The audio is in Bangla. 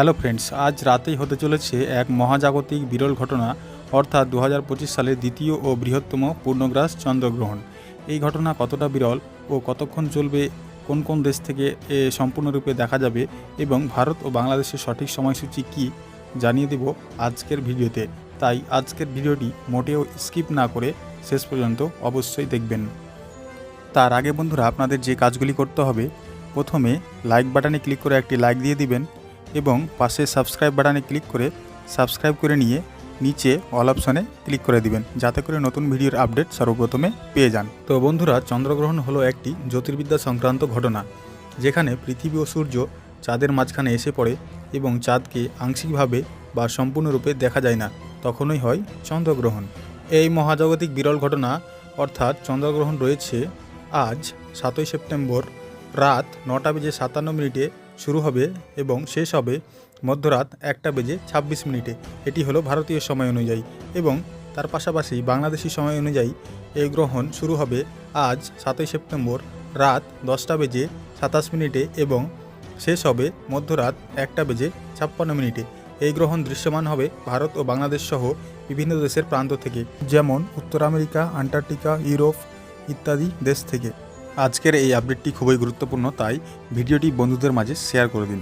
হ্যালো ফ্রেন্ডস, আজ রাতেই হতে চলেছে এক মহাজাগতিক বিরল ঘটনা, অর্থাৎ দু হাজার পঁচিশ সালের দ্বিতীয় ও বৃহত্তম পূর্ণগ্রাস চন্দ্রগ্রহণ। এই ঘটনা কতটা বিরল ও কতক্ষণ চলবে, কোন কোন দেশ থেকে এ সম্পূর্ণরূপে দেখা যাবে এবং ভারত ও বাংলাদেশের সঠিক সময়সূচি কী, জানিয়ে দেব আজকের ভিডিওতে। তাই আজকের ভিডিওটি মোটেও স্কিপ না করে শেষ পর্যন্ত অবশ্যই দেখবেন। তার আগে বন্ধুরা, আপনাদের যে কাজগুলি করতে হবে, প্রথমে লাইক বাটনে ক্লিক করে একটি লাইক দিয়ে দিবেন। এবং পাশে সাবস্ক্রাইব বাটনে ক্লিক করে সাবস্ক্রাইব করে নিয়ে নিচে অল অপশনে ক্লিক করে দিবেন, যাতে করে নতুন ভিডিওর আপডেট সর্বপ্রথমে পেয়ে যান। তো বন্ধুরা, চন্দ্রগ্রহণ হলো একটি জ্যোতির্বিদ্যা সংক্রান্ত ঘটনা, যেখানে পৃথিবী ও সূর্য চাঁদের মাঝখানে এসে পড়ে এবং চাঁদকে আংশিকভাবে বা সম্পূর্ণরূপে দেখা যায় না, তখনই হয় চন্দ্রগ্রহণ। এই মহাজাগতিক বিরল ঘটনা, অর্থাৎ চন্দ্রগ্রহণ রয়েছে আজ সাতই সেপ্টেম্বর রাত নটা বেজে সাতান্ন মিনিটে শুরু হবে এবং শেষ হবে মধ্যরাত একটা বেজে ছাব্বিশ মিনিটে। এটি হলো ভারতীয় সময় অনুযায়ী এবং তার পাশাপাশি বাংলাদেশি সময় অনুযায়ী এই গ্রহণ শুরু হবে আজ, সাতই সেপ্টেম্বর, রাত দশটা বেজে সাতাশ মিনিটে এবং শেষ হবে মধ্যরাত একটা বেজে ছাপ্পান্ন মিনিটে। এই গ্রহণ দৃশ্যমান হবে ভারত ও বাংলাদেশ সহ বিভিন্ন দেশের প্রান্ত থেকে, যেমন উত্তর আমেরিকা, আন্টার্কটিকা, ইউরোপ ইত্যাদি দেশ থেকে। আজকের এই আপডেটটি খুবই গুরুত্বপূর্ণ তাই ভিডিওটি বন্ধুদের মাঝে শেয়ার করে দিন।